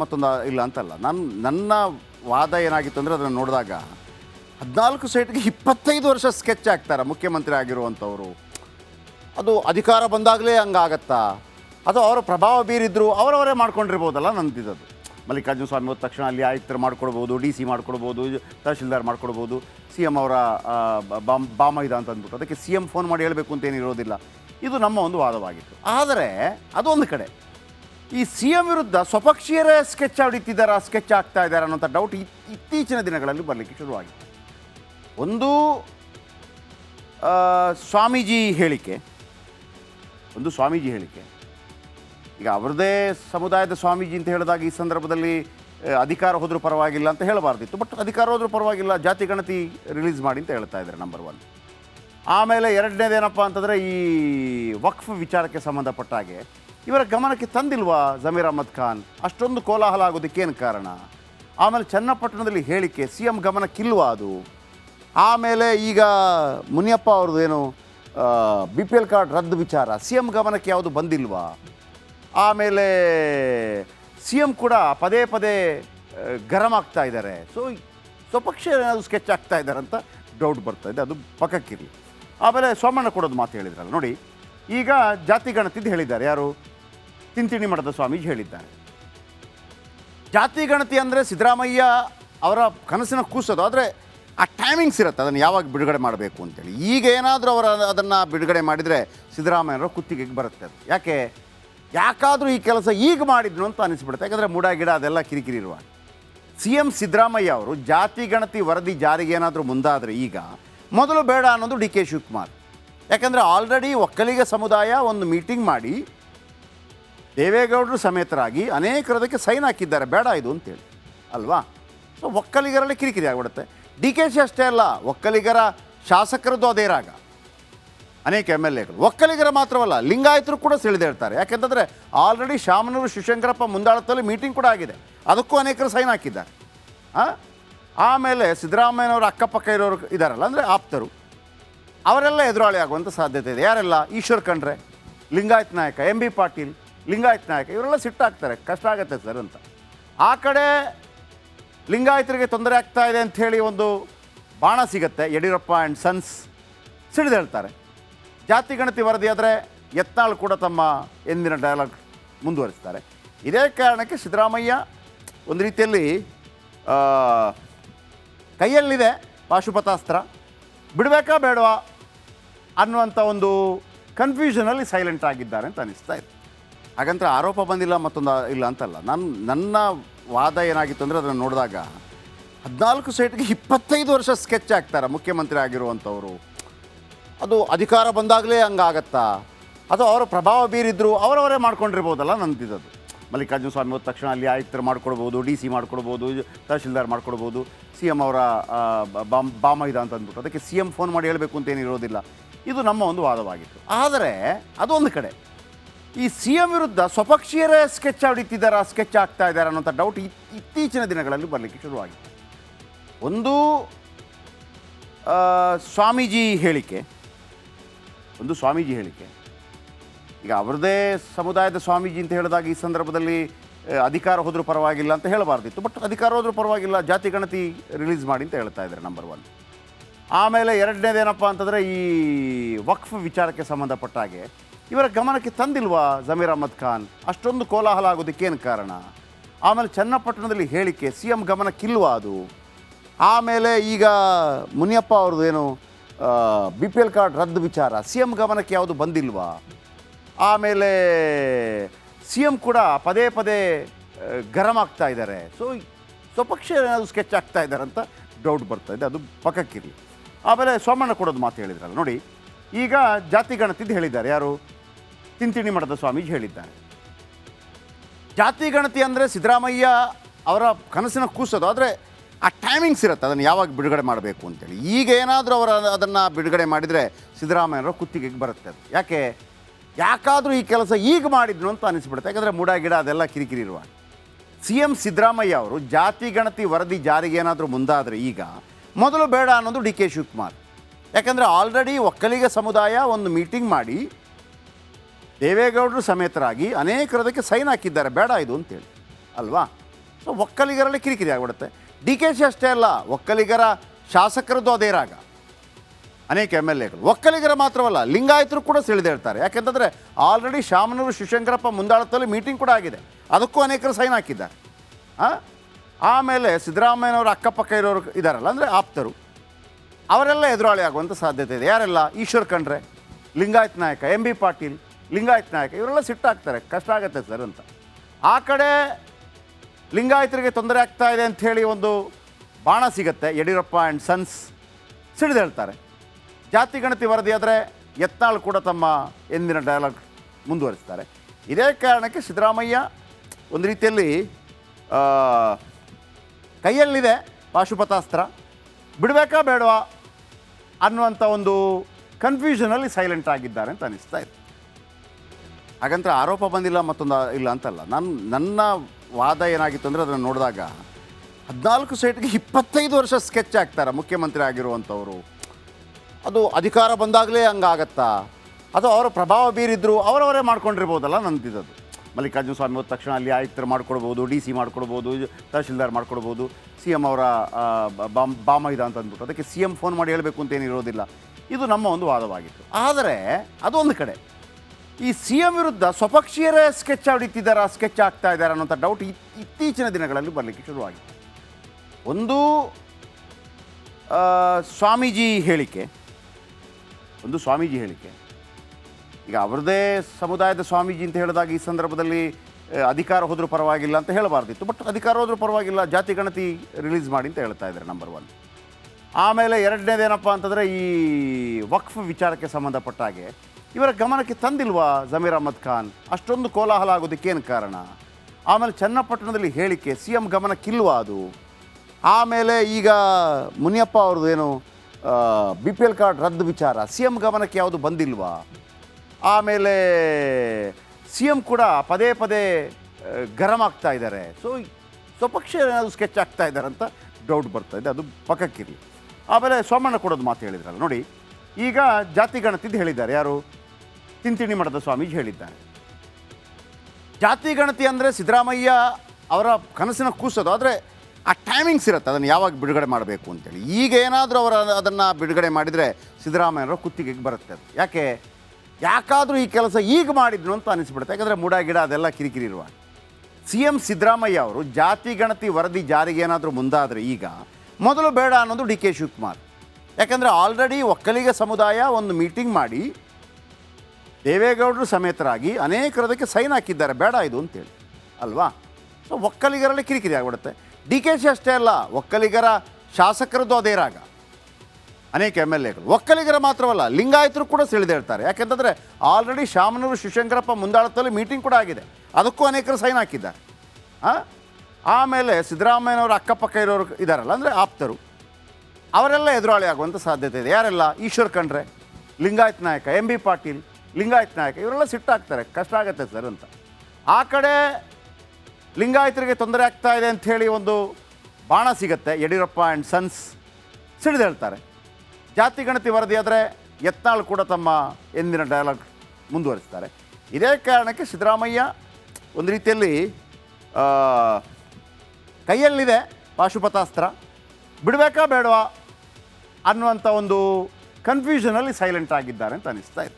ಮತ್ತೊಂದು, ಇಲ್ಲ ಅಂತಲ್ಲ. ನನ್ನ ನನ್ನ ವಾದ ಏನಾಗಿತ್ತು ಅಂದರೆ ಅದನ್ನು ನೋಡಿದಾಗ ಹದಿನಾಲ್ಕು ಸೈಟ್ಗೆ ಇಪ್ಪತ್ತೈದು ವರ್ಷ ಸ್ಕೆಚ್ ಆಗ್ತಾರೆ ಮುಖ್ಯಮಂತ್ರಿ ಆಗಿರುವಂಥವರು. ಅದು ಅಧಿಕಾರ ಬಂದಾಗಲೇ ಹಂಗಾಗತ್ತಾ? ಅದು ಅವರ ಪ್ರಭಾವ ಬೀರಿದ್ರು ಅವರವರೇ ಮಾಡ್ಕೊಂಡಿರ್ಬೋದಲ್ಲ ನಂದಿದ್ದದು ಮಲ್ಲಿಕಾರ್ಜುನ ಸ್ವಾಮಿ ಹೋದ ತಕ್ಷಣ ಅಲ್ಲಿ ಆಯುಕ್ತರು ಮಾಡ್ಕೊಡ್ಬೋದು, ಡಿ ಸಿ ಮಾಡ್ಕೊಡ್ಬೋದು, ತಹಶೀಲ್ದಾರ್ ಮಾಡ್ಕೊಡ್ಬೋದು, ಸಿ ಎಂ ಅವರ ಬಾಮ್ ಬಾಮ ಇದ ಅಂತ ಅಂದ್ಬಿಟ್ಟು ಅದಕ್ಕೆ ಸಿ ಎಂ ಫೋನ್ ಮಾಡಿ ಹೇಳಬೇಕು ಅಂತ ಏನಿರೋದಿಲ್ಲ. ಇದು ನಮ್ಮ ಒಂದು ವಾದವಾಗಿತ್ತು. ಆದರೆ ಅದೊಂದು ಕಡೆ ಈ ಸಿ ಎಂ ವಿರುದ್ಧ ಸ್ವಪಕ್ಷೀಯರೇ ಸ್ಕೆಚ್ ಹೊಡಿತಿದ್ದಾರಾ ಸ್ಕೆಚ್ ಆಗ್ತಾ ಇದ್ದಾರೆ ಅನ್ನೋಂಥ ಡೌಟ್ ಇತ್ತೀಚಿನ ದಿನಗಳಲ್ಲಿ ಬರಲಿಕ್ಕೆ ಶುರುವಾಗಿತ್ತು ಒಂದು ಸ್ವಾಮೀಜಿ ಹೇಳಿಕೆ, ಒಂದು ಸ್ವಾಮೀಜಿ ಹೇಳಿಕೆ. ಈಗ ಅವರದೇ ಸಮುದಾಯದ ಸ್ವಾಮೀಜಿ ಅಂತ ಹೇಳಿದಾಗ ಈ ಸಂದರ್ಭದಲ್ಲಿ ಅಧಿಕಾರ ಹೋದರೂ ಪರವಾಗಿಲ್ಲ ಅಂತ ಹೇಳಬಾರ್ದಿತ್ತು. ಬಟ್ ಅಧಿಕಾರ ಹೋದರೂ ಪರವಾಗಿಲ್ಲ, ಜಾತಿ ಗಣತಿ ರಿಲೀಸ್ ಮಾಡಿ ಅಂತ ಹೇಳ್ತಾ ಇದ್ದಾರೆ ನಂಬರ್ ಒನ್ ಆಮೇಲೆ ಎರಡನೇದೇನಪ್ಪ ಅಂತಂದರೆ ಈ ವಕ್ಫ್ ವಿಚಾರಕ್ಕೆ ಸಂಬಂಧಪಟ್ಟ ಹಾಗೆ ಇವರ ಗಮನಕ್ಕೆ ತಂದಿಲ್ವಾ ಜಮೀರ್ ಅಹಮದ್ ಖಾನ್? ಅಷ್ಟೊಂದು ಕೋಲಾಹಲ ಆಗೋದಕ್ಕೇನು ಕಾರಣ? ಆಮೇಲೆ ಚನ್ನಪಟ್ಟಣದಲ್ಲಿ ಹೇಳಿಕೆ ಸಿ ಎಂ ಗಮನಕ್ಕಿಲ್ವಾ ಅದು? ಆಮೇಲೆ ಈಗ ಮುನಿಯಪ್ಪ ಅವ್ರದ್ದು ಏನು ಬಿ ಪಿ ಎಲ್ ಕಾರ್ಡ್ ರದ್ದು ವಿಚಾರ ಸಿ ಎಂ ಗಮನಕ್ಕೆ ಯಾವುದು ಬಂದಿಲ್ವಾ? ಆಮೇಲೆ ಸಿ ಎಂ ಕೂಡ ಪದೇ ಪದೇ ಗರಂ ಆಗ್ತಾ ಇದ್ದಾರೆ. ಸೊ ಸ್ವಪಕ್ಷ ಏನಾದರೂ ಸ್ಕೆಚ್ ಆಗ್ತಾ ಇದ್ದಾರೆ ಅಂತ ಡೌಟ್ ಬರ್ತಾ ಇದೆ, ಅದು ಪಕ್ಕಕ್ಕಿರಲಿ. ಆಮೇಲೆ ಸೋಮಣ್ಣ ಕೊಡೋದು ಮಾತು ಹೇಳಿದ್ರಲ್ಲ, ನೋಡಿ. ಈಗ ಜಾತಿ ಗಣತಿದ್ದು ಹೇಳಿದ್ದಾರೆ, ಯಾರು? ತಿಂತಿಣಿ ಮಠದ ಸ್ವಾಮೀಜಿ ಹೇಳಿದ್ದಾರೆ. ಜಾತಿ ಗಣತಿ ಅಂದರೆ ಸಿದ್ದರಾಮಯ್ಯ ಅವರ ಕನಸಿನ ಕೂಸೋದು. ಆದರೆ ಆ ಟೈಮಿಂಗ್ಸ್ ಇರುತ್ತೆ, ಅದನ್ನು ಯಾವಾಗ ಬಿಡುಗಡೆ ಮಾಡಬೇಕು ಅಂತೇಳಿ. ಈಗ ಏನಾದರೂ ಅವರ ಅದನ್ನು ಬಿಡುಗಡೆ ಮಾಡಿದರೆ ಸಿದ್ದರಾಮಯ್ಯನವರ ಕುತ್ತಿಗೆಗೆ ಬರುತ್ತೆ ಅದು. ಯಾಕೆ? ಯಾಕಾದರೂ ಈ ಕೆಲಸ ಈಗ ಮಾಡಿದ್ನು ಅಂತ ಅನಿಸ್ಬಿಡುತ್ತೆ. ಯಾಕಂದರೆ ಮೂಡ ಗಿಡ ಅದೆಲ್ಲ ಕಿರಿಕಿರಿ ಇರುವ ಸಿ ಎಂ ಸಿದ್ದರಾಮಯ್ಯ ಅವರು ಜಾತಿ ಗಣತಿ ವರದಿ ಜಾರಿಗೆ ಏನಾದರೂ ಮುಂದಾದರೆ ಈಗ ಮೊದಲು ಬೇಡ ಅನ್ನೋದು ಡಿ ಕೆ ಶಿವಕುಮಾರ್. ಯಾಕಂದರೆ ಆಲ್ರೆಡಿ ಒಕ್ಕಲಿಗ ಸಮುದಾಯ ಒಂದು ಮೀಟಿಂಗ್ ಮಾಡಿ ದೇವೇಗೌಡರು ಸಮೇತರಾಗಿ ಅನೇಕರದಕ್ಕೆ ಸೈನ್ ಹಾಕಿದ್ದಾರೆ. ಬೇಡ ಇದು ಅಂತೇಳಿ. ಅಲ್ವಾ? ಸೊ ಒಕ್ಕಲಿಗರಲ್ಲಿ ಕಿರಿಕಿರಿ ಆಗಿಬಿಡುತ್ತೆ. ಡಿ ಕೆ ಶಿ ಅಷ್ಟೇ ಅಲ್ಲ, ಒಕ್ಕಲಿಗರ ಶಾಸಕರದ್ದು ಅದೇ ರಾಗ. ಅನೇಕ ಎಂ ಎಲ್ ಎಗಳು. ಒಕ್ಕಲಿಗರ ಮಾತ್ರವಲ್ಲ, ಲಿಂಗಾಯತರು ಕೂಡ ಸೆಳೆದೇಳ್ತಾರೆ ಯಾಕೆಂತಂದರೆ ಆಲ್ರೆಡಿ ಶಾಮನೂರು ಶಿವಶಂಕರಪ್ಪ ಮುಂದಾಳದಲ್ಲಿ ಮೀಟಿಂಗ್ ಕೂಡ ಆಗಿದೆ. ಅದಕ್ಕೂ ಅನೇಕರು ಸೈನ್ ಹಾಕಿದ್ದಾರೆ. ಹಾಂ ಆಮೇಲೆ ಸಿದ್ದರಾಮಯ್ಯನವರ ಅಕ್ಕಪಕ್ಕ ಇರೋರು ಇದ್ದಾರಲ್ಲ ಅಂದರೆ ಆಪ್ತರು. ಅವರೆಲ್ಲ ಎದುರಾಳಿ ಆಗುವಂಥ ಸಾಧ್ಯತೆ ಇದೆ. ಯಾರೆಲ್ಲ? ಈಶ್ವರ್ ಖಂಡ್ರೆ, ಲಿಂಗಾಯತ್ ನಾಯಕ, ಎಂ ಬಿ ಪಾಟೀಲ್. ಲಿಂಗಾಯತ್ ನಾಯಕ, ಇವರೆಲ್ಲ ಸಿಟ್ಟಾಗ್ತಾರೆ ಕಷ್ಟ ಆಗುತ್ತೆ ಸರ್ ಅಂತ. ಆ ಕಡೆ ಲಿಂಗಾಯತರಿಗೆ ತೊಂದರೆ ಆಗ್ತಾ ಇದೆ ಅಂತ ಹೇಳಿ ಒಂದು ಬಾಣ ಸಿಗುತ್ತೆ, ಯಡಿಯೂರಪ್ಪ ಆ್ಯಂಡ್ ಸನ್ಸ್ ಸಿಡಿದೇಳ್ತಾರೆ. ಜಾತಿ ಗಣತಿ ವರದಿ ಆದರೆ ಯತ್ನಾಳ್ ಕೂಡ ತಮ್ಮ ಎಂದಿನ ಡಯಲಾಗ್ ಮುಂದುವರಿಸ್ತಾರೆ. ಇದೇ ಕಾರಣಕ್ಕೆ ಸಿದ್ದರಾಮಯ್ಯ ಒಂದು ರೀತಿಯಲ್ಲಿ ಕೈಯಲ್ಲಿದೆ ಪಾಶುಪತಾಸ್ತ್ರ, ಬಿಡಬೇಕಾ ಬೇಡವಾ ಅನ್ನುವಂಥ ಒಂದು ಕನ್ಫ್ಯೂಷನಲ್ಲಿ ಸೈಲೆಂಟ್ ಆಗಿದ್ದಾರೆ ಅಂತ ಅನಿಸ್ತಾ ಇದೆ. ಹಾಗಂತ ಆರೋಪ ಬಂದಿಲ್ಲ ಮತ್ತೊಂದು ಇಲ್ಲ ಅಂತಲ್ಲ. ನಾನು, ನನ್ನ ವಾದ ಏನಾಗಿತ್ತು ಅಂದರೆ ಅದನ್ನು ನೋಡಿದಾಗ ಹದಿನಾಲ್ಕು ಸೈಟ್ಗೆ ಇಪ್ಪತ್ತೈದು ವರ್ಷ ಸ್ಕೆಚ್ ಹಾಕ್ತಾರೆ ಮುಖ್ಯಮಂತ್ರಿ ಆಗಿರುವಂಥವರು. ಅದು ಅಧಿಕಾರ ಬಂದಾಗಲೇ ಹಂಗಾಗತ್ತಾ? ಅದು ಅವರ ಪ್ರಭಾವ ಬೀರಿದ್ರು ಅವರವರೇ ಮಾಡ್ಕೊಂಡಿರ್ಬೋದಲ್ಲ ನಂದಿದ್ದದು ಮಲ್ಲಿಕಾರ್ಜುನ ಸ್ವಾಮಿ ಹೋದ ತಕ್ಷಣ ಅಲ್ಲಿ ಆಯುಕ್ತರು ಮಾಡ್ಕೊಡ್ಬೋದು, ಡಿ ಸಿ ಮಾಡ್ಕೊಡ್ಬೋದು, ತಹಶೀಲ್ದಾರ್ ಮಾಡ್ಕೊಡ್ಬೋದು, ಸಿ ಎಂ ಅವರ ಬಾಮ್ ಬಾಮ ಇದ ಅಂತ ಅಂದ್ಬಿಟ್ಟು. ಅದಕ್ಕೆ ಸಿ ಎಂ ಫೋನ್ ಮಾಡಿ ಹೇಳಬೇಕು ಅಂತ ಏನಿರೋದಿಲ್ಲ ಇದು ನಮ್ಮ ಒಂದು ವಾದವಾಗಿತ್ತು. ಆದರೆ ಅದೊಂದು ಕಡೆ ಈ ಸಿ ಎಂ ವಿರುದ್ಧ ಸ್ವಪಕ್ಷೀಯರೇ ಸ್ಕೆಚ್ ಹೊಡಿತಿದ್ದಾರಾ ಸ್ಕೆಚ್ ಆಗ್ತಾ ಇದ್ದಾರೆ ಅನ್ನೋಂಥ ಡೌಟ್ ಇತ್ತೀಚಿನ ದಿನಗಳಲ್ಲಿ ಬರಲಿಕ್ಕೆ ಶುರುವಾಗಿತ್ತು ಒಂದು ಸ್ವಾಮೀಜಿ ಹೇಳಿಕೆ, ಒಂದು ಸ್ವಾಮೀಜಿ ಹೇಳಿಕೆ. ಈಗ ಅವರದೇ ಸಮುದಾಯದ ಸ್ವಾಮೀಜಿ ಅಂತ ಹೇಳಿದಾಗ ಈ ಸಂದರ್ಭದಲ್ಲಿ ಅಧಿಕಾರ ಹೋದರೂ ಪರವಾಗಿಲ್ಲ ಅಂತ ಹೇಳಬಾರ್ದಿತ್ತು, ಬಟ್ ಅಧಿಕಾರ ಹೋದರೂ ಪರವಾಗಿಲ್ಲ, ಜಾತಿ ಗಣತಿ ರಿಲೀಸ್ ಮಾಡಿ ಅಂತ ಹೇಳ್ತಾ ಇದ್ದಾರೆ ನಂಬರ್ ಒನ್ ಆಮೇಲೆ ಎರಡನೇದೇನಪ್ಪ ಅಂತಂದರೆ ಈ ವಕ್ಫ್ ವಿಚಾರಕ್ಕೆ ಸಂಬಂಧಪಟ್ಟ ಹಾಗೆ ಇವರ ಗಮನಕ್ಕೆ ತಂದಿಲ್ವಾ ಜಮೀರ್ ಅಹಮದ್ ಖಾನ್? ಅಷ್ಟೊಂದು ಕೋಲಾಹಲ ಆಗೋದಕ್ಕೇನು ಕಾರಣ? ಆಮೇಲೆ ಚನ್ನಪಟ್ಟಣದಲ್ಲಿ ಹೇಳಿಕೆ ಸಿ ಎಂ ಗಮನಕ್ಕಿಲ್ವಾ ಅದು? ಆಮೇಲೆ ಈಗ ಮುನಿಯಪ್ಪ ಅವ್ರದ್ದು ಏನು ಬಿ ಪಿ ಎಲ್ ಕಾರ್ಡ್ ರದ್ದು ವಿಚಾರ ಸಿ ಎಂ ಗಮನಕ್ಕೆ ಯಾವುದು ಬಂದಿಲ್ವಾ? ಆಮೇಲೆ ಸಿ ಎಂ ಕೂಡ ಪದೇ ಪದೇ ಗರಂ ಆಗ್ತಾ ಇದ್ದಾರೆ. ಸೊ ಸ್ವಪಕ್ಷ ಏನಾದರೂ ಸ್ಕೆಚ್ ಆಗ್ತಾ ಇದ್ದಾರೆ ಅಂತ ಡೌಟ್ ಬರ್ತಾ ಇದೆ, ಅದು ಪಕ್ಕಕ್ಕಿರಲಿ. ಆಮೇಲೆ ಸೋಮಣ್ಣ ಕೊಡೋದು ಮಾತು ಹೇಳಿದ್ರಲ್ಲ, ನೋಡಿ. ಈಗ ಜಾತಿ ಗಣತಿದ್ದು ಹೇಳಿದ್ದಾರೆ, ಯಾರು? ತಿಂತಿಣಿ ಮಠದ ಸ್ವಾಮೀಜಿ ಹೇಳಿದ್ದಾರೆ. ಜಾತಿ ಗಣತಿ ಅಂದರೆ ಸಿದ್ದರಾಮಯ್ಯ ಅವರ ಕನಸಿನ ಕೂಸೋದು. ಆದರೆ ಆ ಟೈಮಿಂಗ್ಸ್ ಇರುತ್ತೆ, ಅದನ್ನು ಯಾವಾಗ ಬಿಡುಗಡೆ ಮಾಡಬೇಕು ಅಂತೇಳಿ. ಈಗ ಏನಾದರೂ ಅವರು ಅದನ್ನು ಬಿಡುಗಡೆ ಮಾಡಿದರೆ ಸಿದ್ದರಾಮಯ್ಯರ ಕುತ್ತಿಗೆಗೆ ಬರುತ್ತೆ ಅದು. ಯಾಕೆ? ಯಾಕಾದರೂ ಈ ಕೆಲಸ ಈಗ ಮಾಡಿದ್ನು ಅಂತ ಅನಿಸ್ಬಿಡುತ್ತೆ. ಯಾಕಂದರೆ ಮೂಡ ಗಿಡ ಅದೆಲ್ಲ ಕಿರಿಕಿರಿ ಇರುವ ಸಿ ಎಂ ಸಿದ್ದರಾಮಯ್ಯ ಅವರು ಜಾತಿ ಗಣತಿ ವರದಿ ಜಾರಿಗೆ ಏನಾದರೂ ಮುಂದಾದರೆ ಈಗ ಮೊದಲು ಬೇಡ ಅನ್ನೋದು ಡಿ ಕೆ ಶಿವಕುಮಾರ್. ಯಾಕಂದರೆ ಆಲ್ರೆಡಿ ಒಕ್ಕಲಿಗ ಸಮುದಾಯ ಒಂದು ಮೀಟಿಂಗ್ ಮಾಡಿ ದೇವೇಗೌಡರು ಸಮೇತರಾಗಿ ಅನೇಕರದಕ್ಕೆ ಸೈನ್ ಹಾಕಿದ್ದಾರೆ. ಬೇಡ ಇದು ಅಂತೇಳಿ. ಅಲ್ವಾ? ಸೊ ಒಕ್ಕಲಿಗರಲ್ಲಿ ಕಿರಿಕಿರಿ ಆಗ್ಬಿಡುತ್ತೆ. ಡಿ ಕೆ ಶಿ ಅಷ್ಟೇ ಅಲ್ಲ, ಒಕ್ಕಲಿಗರ ಶಾಸಕರದ್ದು ಅದೇ ರಾಗ. ಅನೇಕ ಎಂ ಎಲ್ ಎಗಳು. ಒಕ್ಕಲಿಗರ ಮಾತ್ರವಲ್ಲ, ಲಿಂಗಾಯತರು ಕೂಡ ಸಿಳಿದೇಳ್ತಾರೆ ಯಾಕೆಂತಂದರೆ ಆಲ್ರೆಡಿ ಶಾಮನೂರು ಶಿವಶಂಕರಪ್ಪ ಮುಂದಾಳತ್ತಲ್ಲಿ ಮೀಟಿಂಗ್ ಕೂಡ ಆಗಿದೆ. ಅದಕ್ಕೂ ಅನೇಕರು ಸೈನ್ ಹಾಕಿದ್ದಾರೆ. ಹಾಂ ಆಮೇಲೆ ಸಿದ್ದರಾಮಯ್ಯನವರು ಅಕ್ಕಪಕ್ಕ ಇರೋರು ಇದ್ದಾರಲ್ಲ ಅಂದರೆ ಆಪ್ತರು. ಅವರೆಲ್ಲ ಎದುರಾಳಿ ಆಗುವಂಥ ಸಾಧ್ಯತೆ ಇದೆ. ಯಾರೆಲ್ಲ? ಈಶ್ವರ್ ಖಂಡ್ರೆ, ಲಿಂಗಾಯತ್ ನಾಯಕ, ಎಂ ಬಿ ಪಾಟೀಲ್ ಲಿಂಗಾಯತ್ ನಾಯಕ, ಇವರೆಲ್ಲ ಸಿಟ್ಟಾಗ್ತಾರೆ, ಕಷ್ಟ ಆಗುತ್ತೆ ಸರ್ ಅಂತ. ಆ ಕಡೆ ಲಿಂಗಾಯತರಿಗೆ ತೊಂದರೆ ಆಗ್ತಾ ಇದೆ ಹೇಳಿ ಒಂದು ಬಾಣ ಸಿಗತ್ತೆ, ಯಡಿಯೂರಪ್ಪ ಆ್ಯಂಡ್ ಸನ್ಸ್ ಸಿಡಿದು ಹೇಳ್ತಾರೆ. ಜಾತಿ ಗಣತಿ ವರದಿ ಆದರೆ ಯತ್ನಾಳ್ ಕೂಡ ತಮ್ಮ ಎಂದಿನ ಡಯಲಾಗ್ ಮುಂದುವರಿಸ್ತಾರೆ. ಇದೇ ಕಾರಣಕ್ಕೆ ಸಿದ್ದರಾಮಯ್ಯ ಒಂದು ರೀತಿಯಲ್ಲಿ ಕೈಯಲ್ಲಿದೆ ಪಾಶುಪತಾಸ್ತ್ರ, ಬಿಡಬೇಕಾ ಬೇಡವಾ ಅನ್ನುವಂಥ ಒಂದು ಕನ್ಫ್ಯೂಷನಲ್ಲಿ ಸೈಲೆಂಟ್ ಆಗಿದ್ದಾರೆ ಅಂತ ಅನಿಸ್ತಾ ಇದೆ. ಹಾಗಂತ ಆರೋಪ ಬಂದಿಲ್ಲ ಮತ್ತೊಂದು ಇಲ್ಲ ಅಂತಲ್ಲ. ನನ್ನ ನನ್ನ ವಾದ ಏನಾಗಿತ್ತು ಅಂದರೆ ಅದನ್ನು ನೋಡಿದಾಗ ಹದಿನಾಲ್ಕು ಸೈಟ್ಗೆ ಇಪ್ಪತ್ತೈದು ವರ್ಷ ಸ್ಕೆಚ್ ಆಗ್ತಾರೆ ಮುಖ್ಯಮಂತ್ರಿ ಆಗಿರುವಂಥವರು. ಅದು ಅಧಿಕಾರ ಬಂದಾಗಲೇ ಹಂಗಾಗತ್ತಾ? ಅದು ಅವರ ಪ್ರಭಾವ ಬೀರಿದ್ರು ಅವರವರೇ ಮಾಡ್ಕೊಂಡಿರ್ಬೋದಲ್ಲ ನಂತಿದ್ದದು ಮಲ್ಲಿಕಾರ್ಜುನ ಸ್ವಾಮಿ ಹೋದ ತಕ್ಷಣ ಅಲ್ಲಿ ಆಯುಕ್ತರು ಮಾಡ್ಕೊಡ್ಬೋದು, ಡಿ ಸಿ ಮಾಡ್ಕೊಡ್ಬೋದು, ತಹಶೀಲ್ದಾರ್ ಮಾಡ್ಕೊಡ್ಬೋದು, ಸಿ ಎಂ ಅವರ ಬಾಮ್ ಬಾಮ ಬಾಮೈದ ಅಂತ ಅಂದ್ಬಿಟ್ಟು ಅದಕ್ಕೆ ಸಿ ಎಂ ಫೋನ್ ಮಾಡಿ ಹೇಳಬೇಕು ಅಂತ ಏನಿರೋದಿಲ್ಲ ಇದು ನಮ್ಮ ಒಂದು ವಾದವಾಗಿತ್ತು. ಆದರೆ ಅದೊಂದು ಕಡೆ ಈ ಸಿ ಎಂ ವಿರುದ್ಧ ಸ್ವಪಕ್ಷೀಯರೇ ಸ್ಕೆಚ್ ಹೊಡಿತಿದ್ದಾರಾ ಸ್ಕೆಚ್ ಆಗ್ತಾ ಇದ್ದಾರೆ ಅನ್ನೋಂಥ ಡೌಟ್ ಇತ್ತೀಚಿನ ದಿನಗಳಲ್ಲಿ ಬರಲಿಕ್ಕೆ ಶುರುವಾಗಿತ್ತು ಒಂದು ಸ್ವಾಮೀಜಿ ಹೇಳಿಕೆ, ಒಂದು ಸ್ವಾಮೀಜಿ ಹೇಳಿಕೆ. ಈಗ ಅವರದೇ ಸಮುದಾಯದ ಸ್ವಾಮೀಜಿ ಅಂತ ಹೇಳಿದಾಗ ಈ ಸಂದರ್ಭದಲ್ಲಿ ಅಧಿಕಾರ ಹೋದರೂ ಪರವಾಗಿಲ್ಲ ಅಂತ ಹೇಳಬಾರ್ದಿತ್ತು, ಬಟ್ ಅಧಿಕಾರ ಹೋದರೂ ಪರವಾಗಿಲ್ಲ, ಜಾತಿ ಗಣತಿ ರಿಲೀಸ್ ಮಾಡಿ ಅಂತ ಹೇಳ್ತಾ ಇದ್ದಾರೆ ನಂಬರ್ ಒನ್ ಆಮೇಲೆ ಎರಡನೇದೇನಪ್ಪ ಅಂತಂದರೆ ಈ ವಕ್ಫ್ ವಿಚಾರಕ್ಕೆ ಸಂಬಂಧಪಟ್ಟ ಹಾಗೆ ಇವರ ಗಮನಕ್ಕೆ ತಂದಿಲ್ವಾ ಜಮೀರ್ ಅಹಮದ್ ಖಾನ್? ಅಷ್ಟೊಂದು ಕೋಲಾಹಲ ಆಗೋದಕ್ಕೇನು ಕಾರಣ? ಆಮೇಲೆ ಚನ್ನಪಟ್ಟಣದಲ್ಲಿ ಹೇಳಿಕೆ ಸಿ ಎಂ ಗಮನಕ್ಕಿಲ್ವಾ ಅದು? ಆಮೇಲೆ ಈಗ ಮುನಿಯಪ್ಪ ಅವ್ರದ್ದು ಏನು ಬಿ ಪಿ ಎಲ್ ಕಾರ್ಡ್ ರದ್ದು ವಿಚಾರ ಸಿ ಎಂ ಗಮನಕ್ಕೆ ಯಾವುದು ಬಂದಿಲ್ವಾ? ಆಮೇಲೆ ಸಿ ಎಂ ಕೂಡ ಪದೇ ಪದೇ ಗರಂ ಆಗ್ತಾ ಇದ್ದಾರೆ. ಸೊ ಸ್ವಪಕ್ಷ ಏನಾದರೂ ಸ್ಕೆಚ್ ಆಗ್ತಾ ಇದ್ದಾರೆ ಅಂತ ಡೌಟ್ ಬರ್ತಾ ಇದೆ, ಅದು ಪಕ್ಕಕ್ಕಿರಲಿ. ಆಮೇಲೆ ಸೋಮಣ್ಣ ಕೊಡೋದು ಮಾತು ಹೇಳಿದ್ರಲ್ಲ, ನೋಡಿ. ಈಗ ಜಾತಿ ಗಣತಿದ್ದು ಹೇಳಿದ್ದಾರೆ, ಯಾರು? ತಿಂತಿಣಿ ಮಠದ ಸ್ವಾಮೀಜಿ ಹೇಳಿದ್ದಾರೆ ಜಾತಿ ಗಣತಿ ಅಂದರೆ ಸಿದ್ದರಾಮಯ್ಯ ಅವರ ಕನಸಿನ ಕೂಸೋದು, ಆದರೆ ಆ ಟೈಮಿಂಗ್ಸ್ ಇರುತ್ತೆ, ಅದನ್ನು ಯಾವಾಗ ಬಿಡುಗಡೆ ಮಾಡಬೇಕು ಅಂತೇಳಿ. ಈಗ ಏನಾದರೂ ಅವರ ಅದನ್ನು ಬಿಡುಗಡೆ ಮಾಡಿದರೆ ಸಿದ್ದರಾಮಯ್ಯನವರ ಕುತ್ತಿಗೆಗೆ ಬರುತ್ತೆ ಅದು. ಯಾಕೆ? ಯಾಕಾದರೂ ಈ ಕೆಲಸ ಈಗ ಮಾಡಿದ್ರು ಅಂತ ಅನಿಸ್ಬಿಡುತ್ತೆ. ಯಾಕಂದರೆ ಮೂಡ ಗಿಡ ಅದೆಲ್ಲ ಕಿರಿಕಿರಿ ಇರುವ ಸಿ ಎಂ ಸಿದ್ದರಾಮಯ್ಯ ಅವರು ಜಾತಿ ಗಣತಿ ವರದಿ ಜಾರಿಗೆ ಏನಾದರೂ ಮುಂದಾದರೆ ಈಗ ಮೊದಲು ಬೇಡ ಅನ್ನೋದು ಡಿ ಕೆ ಶಿವಕುಮಾರ್. ಯಾಕಂದರೆ ಆಲ್ರೆಡಿ ಒಕ್ಕಲಿಗ ಸಮುದಾಯ ಒಂದು ಮೀಟಿಂಗ್ ಮಾಡಿ ದೇವೇಗೌಡರು ಸಮೇತರಾಗಿ ಅನೇಕರದಕ್ಕೆ ಸೈನ್ ಹಾಕಿದ್ದಾರೆ. ಬೇಡ ಇದು ಅಂತೇಳಿ. ಅಲ್ವಾ? ಸೊ ಒಕ್ಕಲಿಗರಲ್ಲಿ ಕಿರಿಕಿರಿ ಆಗಿಬಿಡುತ್ತೆ. ಡಿ ಕೆ ಶಿ ಅಷ್ಟೇ ಅಲ್ಲ, ಒಕ್ಕಲಿಗರ ಶಾಸಕರದ್ದು ಅದೇ ರಾಗ. ಅನೇಕ ಎಂ ಎಲ್ ಎಗಳು. ಒಕ್ಕಲಿಗರ ಮಾತ್ರವಲ್ಲ, ಲಿಂಗಾಯತರು ಕೂಡ ಸಿಳಿದೇಳ್ತಾರೆ ಯಾಕೆಂತಂದರೆ ಆಲ್ರೆಡಿ ಶಾಮನೂರು ಶಿವಶಂಕರಪ್ಪ ಮುಂದಾಳತ್ತಲ್ಲಿ ಮೀಟಿಂಗ್ ಕೂಡ ಆಗಿದೆ. ಅದಕ್ಕೂ ಅನೇಕರು ಸೈನ್ ಹಾಕಿದ್ದಾರೆ. ಹಾಂ ಆಮೇಲೆ ಸಿದ್ದರಾಮಯ್ಯನವರ ಅಕ್ಕಪಕ್ಕ ಇರೋರು ಇದ್ದಾರಲ್ಲ ಅಂದರೆ ಆಪ್ತರು. ಅವರೆಲ್ಲ ಎದುರಾಳಿ ಆಗುವಂಥ ಸಾಧ್ಯತೆ ಇದೆ. ಯಾರೆಲ್ಲ? ಈಶ್ವರ್ ಖಂಡ್ರೆ, ಲಿಂಗಾಯತ್ ನಾಯಕ, ಎಂ ಬಿ ಪಾಟೀಲ್ ಲಿಂಗಾಯತ್ ನಾಯಕ, ಇವರೆಲ್ಲ ಸಿಟ್ಟಾಗ್ತಾರೆ, ಕಷ್ಟ ಆಗುತ್ತೆ ಸರ್ ಅಂತ. ಆ ಕಡೆ ಲಿಂಗಾಯತರಿಗೆ ತೊಂದರೆ ಆಗ್ತಾ ಇದೆ ಅಂತ ಹೇಳಿ ಒಂದು ಬಾಣ ಸಿಗುತ್ತೆ, ಯಡಿಯೂರಪ್ಪ ಆ್ಯಂಡ್ ಸನ್ಸ್ ಸಿಡಿದೇಳ್ತಾರೆ. ಜಾತಿ ಗಣತಿ ವರದಿ ಆದರೆ ಯತ್ನಾಳ್ ಕೂಡ ತಮ್ಮ ಎಂದಿನ ಡಯಲಾಗ್ ಮುಂದುವರಿಸ್ತಾರೆ. ಇದೇ ಕಾರಣಕ್ಕೆ ಸಿದ್ದರಾಮಯ್ಯ ಒಂದು ರೀತಿಯಲ್ಲಿ ಕೈಯಲ್ಲಿದೆ ಪಾಶುಪತಾಸ್ತ್ರ, ಬಿಡಬೇಕಾ ಬೇಡವಾ ಅನ್ನುವಂಥ ಒಂದು ಕನ್ಫ್ಯೂಷನಲ್ಲಿ ಸೈಲೆಂಟ್ ಆಗಿದ್ದಾರೆ ಅಂತ ಅನಿಸ್ತಾ ಇದೆ.